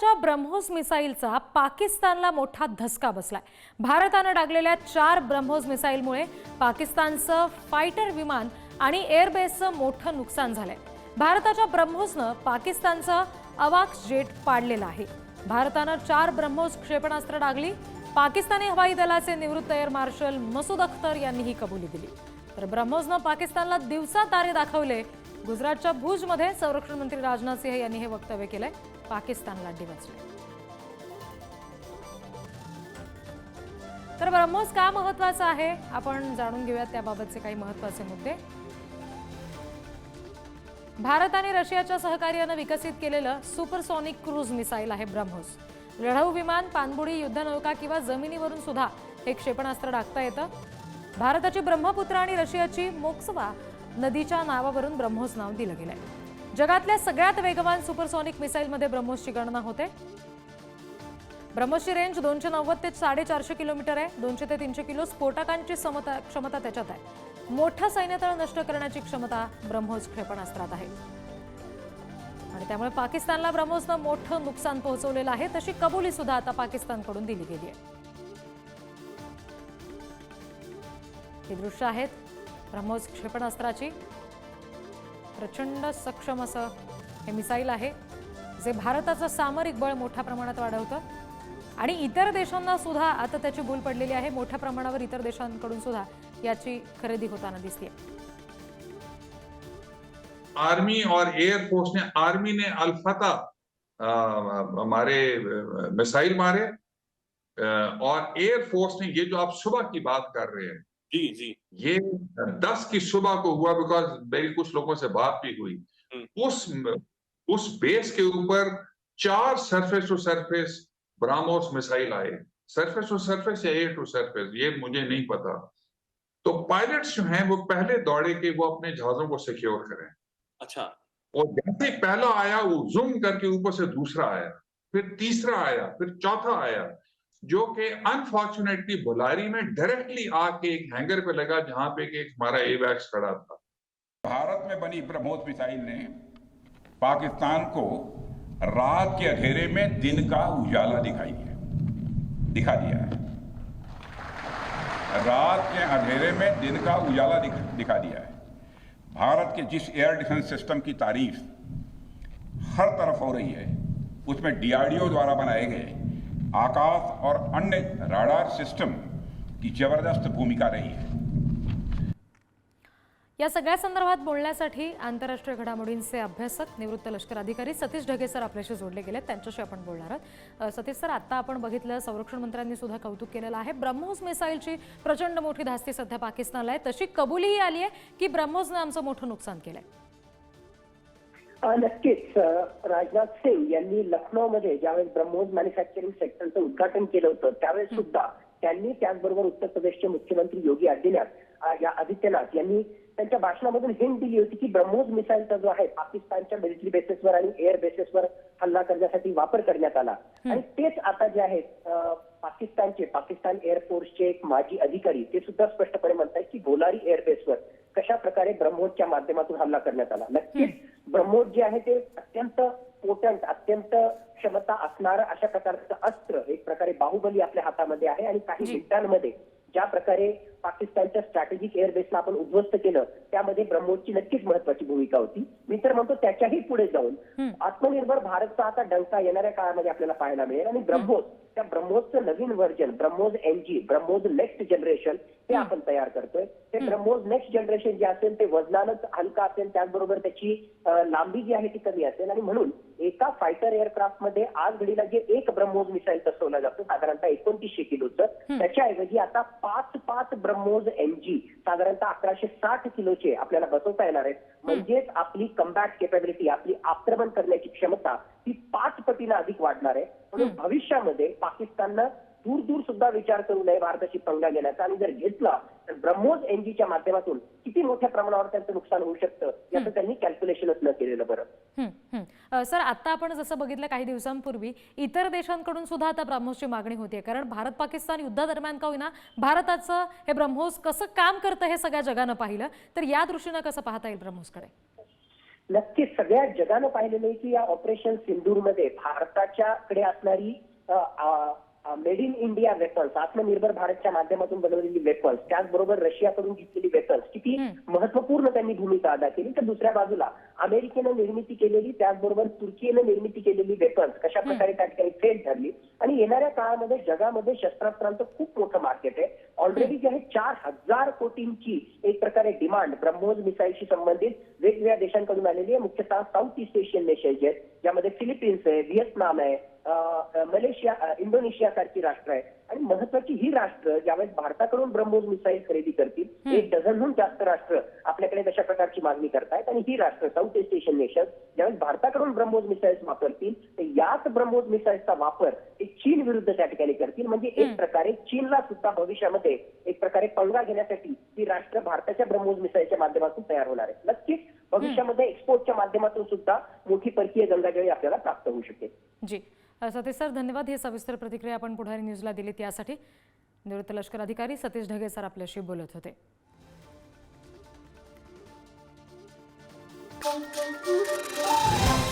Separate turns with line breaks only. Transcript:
भारताच्या ब्रह्मोस मिसाईलचा पाकिस्तानला मोठा धसका बसलाय. भारतानं डागलेल्या चार ब्रह्मोस मिसाईलमुळे पाकिस्तानचं फायटर विमान आणि एअरबेसचं मोठं नुकसान झालंय. भारताच्या ब्रह्मोसनं पाकिस्तानचं अवाक्स जेट पाडलेलं आहे. भारतानं चार ब्रह्मोस क्षेपणास्त्र डागली. पाकिस्तानी हवाई दलाचे निवृत्त एअर मार्शल मसूद अख्तर यांनी ही कबुली दिली. तर ब्रह्मोसनं पाकिस्तानला दिवसा तारे दाखवले. गुजरातच्या भुजमध्ये संरक्षण मंत्री राजनाथ सिंह यांनी हे वक्तव्य केलंय. पाकिस्तानला डिवचले तर ब्रह्मोस का महत्वाचं आहे? आपण जाणून घेऊयात त्याबाबतचे काही महत्त्वाचे मुद्दे. भारत आणि रशियाच्या सहकार्यानं विकसित केलेलं सुपरसॉनिक क्रूज मिसाईल आहे ब्रह्मोस. लढाऊ विमान पाणबुडी युद्धनौका किंवा जमिनीवरून सुद्धा हे क्षेपणास्त्र डागता येतं. भारताची ब्रह्मपुत्र आणि रशियाची मोक्सवा नदीच्या नावावरून ब्रह्मोस नाव दिलं गेलंय. जगातल्या सगळ्यात वेगवान सुपरसॉनिक मिसाईलमध्ये ब्रह्मोसची गणना होते. ब्रह्मोसची रेंज दोनशे नव्वद ते साडेचारशे किलोमीटर आहे. दोनशे ते तीनशे किलो स्फोटकांची समता क्षमता त्याच्यात आहे. मोठं सैन्यतळ नष्ट करण्याची क्षमता ब्रह्मोस क्षेपणास्त्रात आहे. आणि त्यामुळे पाकिस्तानला ब्रह्मोसनं मोठं नुकसान पोहोचवलेलं आहे. तशी कबुली सुद्धा आता पाकिस्तानकडून दिली गेली आहे. ही दृश्य आहेत ब्रह्मोस क्षेपणास्त्राची. प्रचंड सक्षम असं हे मिसाईल आहे जे भारताचं सामरिक बळ मोठ्या प्रमाणात वाढवतं. आणि इतर देशांना सुद्धा आता त्याची भूल पडलेली आहे मोठ्या प्रमाणावर इतर देशांकडून सुद्धा याची खरेदी होताना दिसते
आर्मी और एयरफोर्स ने आर्मी ने अल्फता हमारे मिसाइल मारे और एयरफोर्स ने ये जो आप सुबह की बात कर रहे हैं
जी जी।
ये दस की सुबह को हुआ बिकॉज़ मेरी कुछ लोगों से बात भी हुई।
हम्म।
उस उस बेस के ऊपर चार surface to surface BrahMos missile आए। सरफेस टू सरफेस या एयर टू सरफेस ये मुझे नहीं पता। तो पायलट्स जो हैं वो पहले दौड़े के वो अपने जहाजों को सिक्योर करें।
अच्छा।
और जैसे पहला आया वो जूम करके ऊपर से दूसरा आया फिर तीसरा आया फिर चौथा आया। जो कि अनफॉर्चुनेटली बुलारी में डायरेक्टली आके एक हैंगर पे लगा जहाँ पे एक हमारा एवैक्स खड़ा था।
भारत में बनी ब्रह्मोस मिसाइल ने पाकिस्तान को रात के अंधेरे में दिन का उजाला दिखाई दिया दिखा दिया है। रात के अंधेरे में दिन का उजाला दिख, दिखा दिया है। भारत के जिस एयर डिफेंस सिस्टम की तारीफ़ हर तरफ़ हो रही है उसमें डीआरडीओ द्वारा बनाए गए आकाश और अन्य राडार सिस्टम की जबरदस्त भूमिका रही है।
या सगळ्या संदर्भात बोलण्यासाठी आंतरराष्ट्रीय घडामोडींचे अभ्यासक निवृत्त लष्कर अधिकारी सतीश ढगे सर आपल्याशी जोडले गेले त्यांच्याशी आपण बोलणार आहोत. सतीश सर आता आपण बघितलं संरक्षण मंत्र्यांनी सुद्धा कौतुक केलेलं आहे. ब्रह्मोस मिसाईलची प्रचंड मोठी धास्ती सध्या पाकिस्तानला आहे. तशी कबुलीही आली आहे की ब्रह्मोसनं आमचं मोठं नुकसान केलंय.
आहे नक्कीच राजनाथ सिंग यांनी लखनौमध्ये ज्यावेळेस ब्रह्मोस मॅन्युफॅक्चरिंग सेक्टरचं उद्घाटन केलं होतं त्यावेळेस सुद्धा त्यांनी त्याचबरोबर उत्तर प्रदेशचे मुख्यमंत्री योगी आदित्यनाथ या आदित्यनाथ यांनी त्यांच्या भाषणामधून हिंट दिली होती की ब्रह्मोस मिसाईलचा जो आहे पाकिस्तानच्या मिलिटरी बेसिसवर आणि एअर बेसिसवर हल्ला करण्यासाठी वापर करण्यात आला. आणि तेच आता जे आहेत पाकिस्तानचे पाकिस्तान एअरफोर्सचे एक माजी अधिकारी ते सुद्धा स्पष्टपणे म्हणतात की गोलारी एअरबेसवर कशा प्रकारे ब्रह्मोसच्या माध्यमातून हल्ला करण्यात आला. नक्कीच ब्रह्मोस जे आहे ते अत्यंत पोटंट अत्यंत क्षमता असणारं अशा प्रकारचं अस्त्र एक प्रकारे बाहुबली आपल्या हातामध्ये आहे आणि काही. मिनिटांमध्ये ज्या प्रकारे पाकिस्तानच्या स्ट्रॅटेजिक एअरबेसला आपण उद्ध्वस्त केलं त्यामध्ये ब्रह्मोसची नक्कीच महत्वाची भूमिका होती. मी तर म्हणतो त्याच्याही पुढे जाऊन आत्मनिर्भर भारतचा आता डंका येणाऱ्या काळामध्ये आपल्याला पाहायला मिळेल आणि ब्रह्मोस त्या ब्रह्मोसचं नवीन version BrahMos NG BrahMos next generation हे. आपण तयार करतोय. ब्रह्मोस नेक्स्ट जनरेशन जे असेल ते वजनानच हलका असेल त्याचबरोबर त्याची लांबी जी आहे ती कमी असेल. आणि म्हणून एका फायटर एअरक्राफ्टमध्ये आज घडीला जे एक ब्रह्मोस मिसाईल बसवलं जातं साधारणतः एकोणतीसशे किलोचं त्याच्याऐवजी आता पाच पाच ब्रह्मोस एनजी साधारणतः अकराशे साठ किलोचे आपल्याला बसवता येणार आहेत. म्हणजेच आपली कम्बॅट केपॅबिलिटी आपली आक्रमण करण्याची क्षमता ही पाच पटीनं अधिक वाढणार आहे. म्हणून भविष्यामध्ये पाकिस्ताननं दूर दूर सुद्धा विचार करू नये भारताशी पंगा घेण्याचा. आणि जर घेतला तर ब्रह्मोस एनजीच्या माध्यमातून किती मोठ्या प्रमाणावर त्यांचं नुकसान होऊ शकतं याचं त्यांनी कॅल्क्युलेशनच न केलेलं बरं.
सर आता आपण जसं बघितलं काही दिवसांपूर्वी इतर देशांकडून सुद्धा आता ब्रह्मोसची मागणी होतीये कारण भारत पाकिस्तान युद्धादरम्यान का होईना भारताचं हे ब्रह्मोस कसं काम करतं हे सगळ्या जगानं पाहिलं. तर या दृष्टीनं कसं पाहता येईल ब्रह्मोसकडे?
नक्कीच सगळ्या जगानं पाहिलेलं आहे की या ऑपरेशन सिंदूरमध्ये भारताच्याकडे असणारी मेड इन इंडिया वेपन्स आत्मनिर्भर भारतच्या माध्यमातून बनवलेली वेपन्स त्याचबरोबर रशियाकडून घेतलेली वेपन्स किती महत्त्वपूर्ण त्यांनी भूमिका अदा केली. तर दुसऱ्या बाजूला अमेरिकेनं निर्मिती केलेली त्याचबरोबर तुर्कीनं निर्मिती केलेली वेपन्स कशा प्रकारे त्या ठिकाणी फेल ठरली आणि येणाऱ्या काळामध्ये जगामध्ये शस्त्रास्त्रांचं खूप मोठं मार्केट आहे. ऑलरेडी जे आहे चार हजार कोटींची एक प्रकारे डिमांड ब्रह्मोस मिसाईलशी संबंधित वेगवेगळ्या देशांकडून आलेली आहे. मुख्यतः साऊथ ईस्ट एशियन नेशन जे आहेत ज्यामध्ये फिलिपिन्स आहे व्हिएतनाम आहे मलेशिया इंडोनेशिया सारखी राष्ट्र आहे. आणि महत्वाची ही राष्ट्र ज्यावेळेस भारताकडून ब्रह्मोस मिसाईल खरेदी करतील एक डझनहून जास्त राष्ट्र आपल्याकडे तशा प्रकारची मागणी करतायत. आणि ही राष्ट्र साऊथ ईस्ट एशियन नेशन ज्यावेळेस भारताकडून ब्रह्मोस मिसाईल्स वापरतील तर याच ब्रह्मोस मिसाईल्सचा वापर ते चीन विरुद्ध त्या ठिकाणी करतील. म्हणजे एक प्रकारे चीनला सुद्धा भविष्यामध्ये एक प्रकारे पंगा घेण्यासाठी ही राष्ट्र भारताच्या ब्रह्मोस मिसाईलच्या माध्यमातून तयार होणार आहे. नक्कीच भविष्यामध्ये एक्सपोर्टच्या माध्यमातून सुद्धा मोठी परकीय गंगाजळी आपल्याला प्राप्त होऊ शकेल.
जी. सतीश सर धन्यवाद हे सविस्तर प्रतिक्रिया आपण पुढारी न्यूजला दिली त्यासाठी निवृत्त लष्कर अधिकारी सतीश ढगे सर आपल्याशी बोलत होते
Thank you.